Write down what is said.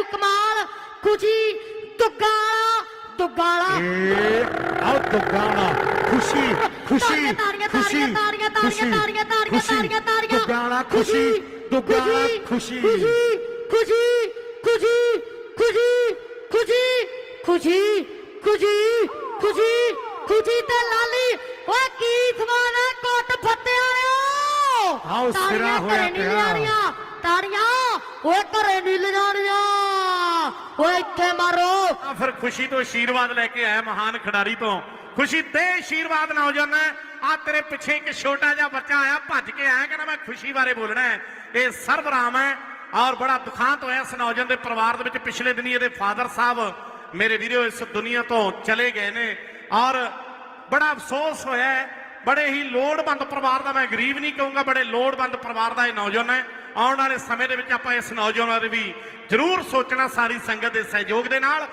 ਕਰੂ ਕਮਾਲ ਖੁਸ਼ੀ ਦੁੱਗਾਲਾ ਦੁੱਗਾਲਾ। ਆਓ ਦੁਗਾਣਾ ਖੁਸ਼ੀ ਖੁਸ਼ੀ ਖੁਸ਼ੀ ਤਾੜੀਆਂ, ਤਾੜੀਆਂ, ਖੁਸ਼ੀ, ਤਾੜੀਆਂ, ਤਾੜੀਆਂ, ਖੁਸ਼ੀ, ਤਾੜੀਆਂ, ਤਾੜੀਆਂ। ਦੁਗਾਣਾ ਖੁਸ਼ੀ ਦੁਗਾਣਾ ਖੁਸ਼ੀ ਖੁਸ਼ੀ। ਖੁਸ਼ੀ ਖੁਸ਼ੀ ਖੁਸ਼ੀ ਖੁਸ਼ੀ ਖੁਸ਼ੀ ਖੁਸ਼ੀ ਖੁਸ਼ੀ ਖੁਸ਼ੀ ਤੇ ਲਾਲੀ। ਓਏ ਕੀ ਸਮਾਨ ਹੈ? ਕੋਟ ਫੱਤੇ ਵਾਲਿਓ। ਆਓ ਸਿਰਾ ਹੋਇਆ ਪਿਆ। ਲਿਜਾਣੀਆਂ ਓਏ ਘਰੇ ਨਹੀਂ ਲਿਜਾਣੀਆਂ। ਓਏ ਇੱਥੇ ਮਾਰੋ। ਆ ਫਿਰ ਖੁਸ਼ੀ ਤੋਂ ਆਸ਼ੀਰਵਾਦ ਲੈ ਕੇ ਆਇਆ ਮਹਾਨ ਖਿਡਾਰੀ ਤੋਂ। ਖੁਸ਼ੀ ਦੇ ਆਸ਼ੀਰਵਾਦ ਨੌਜਵਾਨ ਆ ਤੇਰੇ ਪਿੱਛੇ ਇੱਕ ਛੋਟਾ ਜਿਹਾ ਬੱਚਾ ਆਇਆ, ਭੱਜ ਕੇ ਆਇਆ, ਕਹਿੰਦਾ ਮੈਂ ਖੁਸ਼ੀ ਬਾਰੇ ਬੋਲਣਾ ਹੈ। ਇਹ ਸਰਵਰਾਮ ਹੈ ਔਰ ਬੜਾ ਦੁਖਾਂਤ ਹੋਇਆ ਇਸ ਨੌਜਵਾਨ ਦੇ ਪਰਿਵਾਰ ਦੇ ਵਿੱਚ। ਪਿਛਲੇ ਦਿਨੀ ਇਹਦੇ ਫਾਦਰ ਸਾਹਿਬ ਮੇਰੇ ਵੀਰੋ ਇਸ ਦੁਨੀਆ ਤੋਂ ਚਲੇ ਗਏ ਨੇ ਔਰ ਬੜਾ ਅਫਸੋਸ ਹੋਇਆ ਹੈ। ਬੜੇ ਹੀ ਲੋੜਵੰਦ ਪਰਿਵਾਰ ਦਾ ਮੈਂ ਗਰੀਬ ਨਹੀਂ ਕਹੂੰਗਾ, ਬੜੇ ਲੋੜਵੰਦ ਪਰਿਵਾਰ ਦਾ ਇਹ ਨੌਜਵਾਨ ਹੈ। ਆਉਣ ਵਾਲੇ ਸਮੇਂ ਦੇ ਵਿੱਚ ਆਪਾਂ ਇਸ ਨੌਜਵਾਨਾਂ ਦੇ ਵੀ ਜ਼ਰੂਰ ਸੋਚਣਾ, ਸਾਰੀ ਸੰਗਤ ਦੇ ਸਹਿਯੋਗ ਦੇ ਨਾਲ।